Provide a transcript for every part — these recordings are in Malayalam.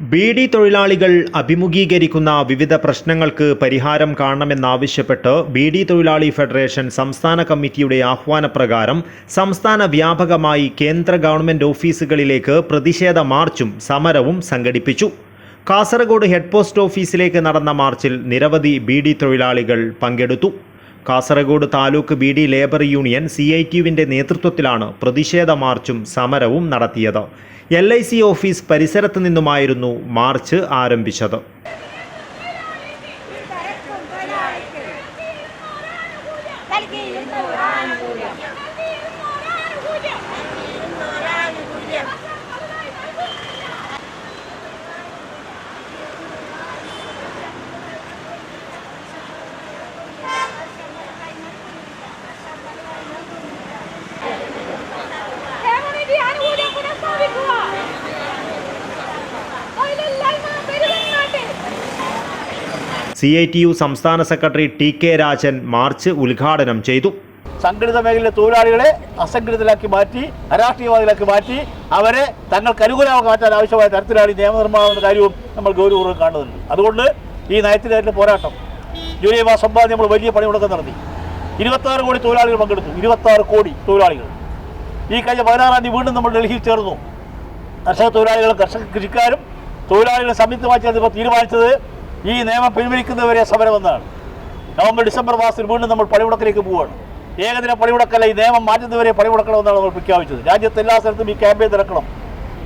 ബി ഡി തൊഴിലാളികൾ അഭിമുഖീകരിക്കുന്ന വിവിധ പ്രശ്നങ്ങൾക്ക് പരിഹാരം കാണണമെന്നാവശ്യപ്പെട്ട് ബി ഡി തൊഴിലാളി ഫെഡറേഷൻ സംസ്ഥാന കമ്മിറ്റിയുടെ ആഹ്വാനപ്രകാരം സംസ്ഥാന വ്യാപകമായി കേന്ദ്ര ഗവൺമെന്റ് ഓഫീസുകളിലേക്ക് പ്രതിഷേധ മാർച്ചും സമരവും സംഘടിപ്പിച്ചു. കാസർഗോഡ് ഹെഡ് പോസ്റ്റ് ഓഫീസിലേക്ക് നടന്ന മാർച്ചിൽ നിരവധി ബി ഡി തൊഴിലാളികൾ പങ്കെടുത്തു. Kasaragod taluk B D labour union C I ടിയുവിന്റെ നേതൃത്വത്തിലാണ് പ്രതിഷേധ മാർച്ചും സമരവും നടത്തിയത്. എൽ ഐ സി ഓഫീസ് പരിസരത്ത് നിന്നുമായിരുന്നു മാർച്ച് ആരംഭിച്ചത്. സി ഐ ടി യു സംസ്ഥാന secretary T K Rajan march ഉദ്ഘാടനം ചെയ്തു. സംഘടിത മേഖലയിലെ തൊഴിലാളികളെ അസംഘടിതരാക്കി മാറ്റി അരാഷ്ട്രീയവാദികളാക്കി മാറ്റി അവരെ തങ്ങൾക്ക് അനുകൂലമാക്കി മാറ്റാൻ ആവശ്യമായ തരത്തിലാണ് ഈ നിയമനിർമ്മാണം കാര്യവും നമ്മൾ ഗൗരവപൂർവം കാണുന്നുണ്ട്. അതുകൊണ്ട് ഈ നയത്തിനായിട്ടുള്ള പോരാട്ടം ജൂലൈ മാസം ഒമ്പതാം നമ്മൾ വലിയ പണിമുടക്കം നടത്തി. ഇരുപത്താറ് കോടി തൊഴിലാളികൾ പങ്കെടുത്തു. ഇരുപത്താറ് കോടി തൊഴിലാളികൾ. ഈ കഴിഞ്ഞ പതിനാറാം തീയതി വീണ്ടും നമ്മൾ ഡൽഹിയിൽ ചേർന്നു. കർഷക തൊഴിലാളികളും കർഷക കൃഷിക്കാരും തൊഴിലാളികളെ സംയുക്തമായി ചേർന്ന് ഇപ്പോൾ തീരുമാനിച്ചത് ഈ നിയമം പിൻവലിക്കുന്നവരെ സമരമെന്നാണ് നവംബർ ഡിസംബർ മാസത്തിൽ വീണ്ടും നമ്മൾ പണിമുടക്കിലേക്ക് പോവുകയാണ് ഏകദിന പണിമുടക്കല്ല ഈ നിയമം മാറ്റുന്നവരെ പണിമുടക്കണമെന്നാണ് നമ്മൾ പ്രഖ്യാപിച്ചത്. രാജ്യത്തെ എല്ലാ സ്ഥലത്തും ഈ ക്യാമ്പയിൻ നടക്കണം.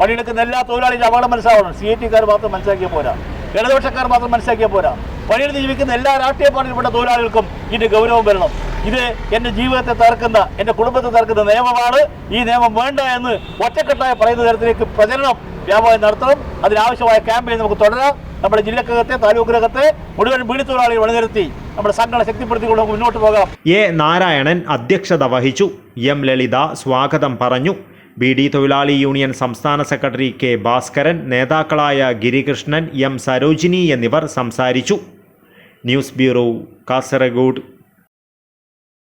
പണിയെടുക്കുന്ന എല്ലാ തൊഴിലാളികളും അപകടം മനസ്സിലാവണം. സി ഐ ടിക്കാർ മാത്രം മനസ്സിലാക്കിയാൽ പോരാ. ഇടതുപക്ഷക്കാർ മാത്രം മനസ്സിലാക്കിയാൽ പോരാ. പണിയെടുത്ത് ജീവിക്കുന്ന എല്ലാ രാഷ്ട്രീയ പാർട്ടിയിൽപ്പെട്ട തൊഴിലാളികൾക്കും ഇതിന്റെ ഗൗരവം വരണം. ഇത് എന്റെ ജീവിതത്തെ തകർക്കുന്ന എന്റെ കുടുംബത്തെ തകർക്കുന്ന നിയമമാണ്. ഈ നിയമം വേണ്ട എന്ന് ഒറ്റക്കെട്ടായി പറയുന്ന തരത്തിലേക്ക് പ്രചരണം വ്യാപകം നടത്തണം അതിനാവശ്യമായ ക്യാമ്പയിൻ നമുക്ക് തുടരാം. നമ്മുടെ ജില്ലക്കകത്തെ താലൂക്കിനകത്തെ മുഴുവൻ വീട് തൊഴിലാളികൾ നമ്മുടെ സംഘടന ശക്തിപ്പെടുത്തിക്കൊണ്ട് നമുക്ക് മുന്നോട്ട് പോകാം. എ. നാരായണൻ അധ്യക്ഷത വഹിച്ചു. എം. ലളിത സ്വാഗതം പറഞ്ഞു. ബി. ഡി. തൊഴിലാളി യൂണിയൻ സംസ്ഥാന സെക്രട്ടറി കെ. ഭാസ്കരൻ നേതാക്കളായ ഗിരികൃഷ്ണൻ എം. സരോജിനി എന്നിവർ സംസാരിച്ചു. News bureau Kasaragod.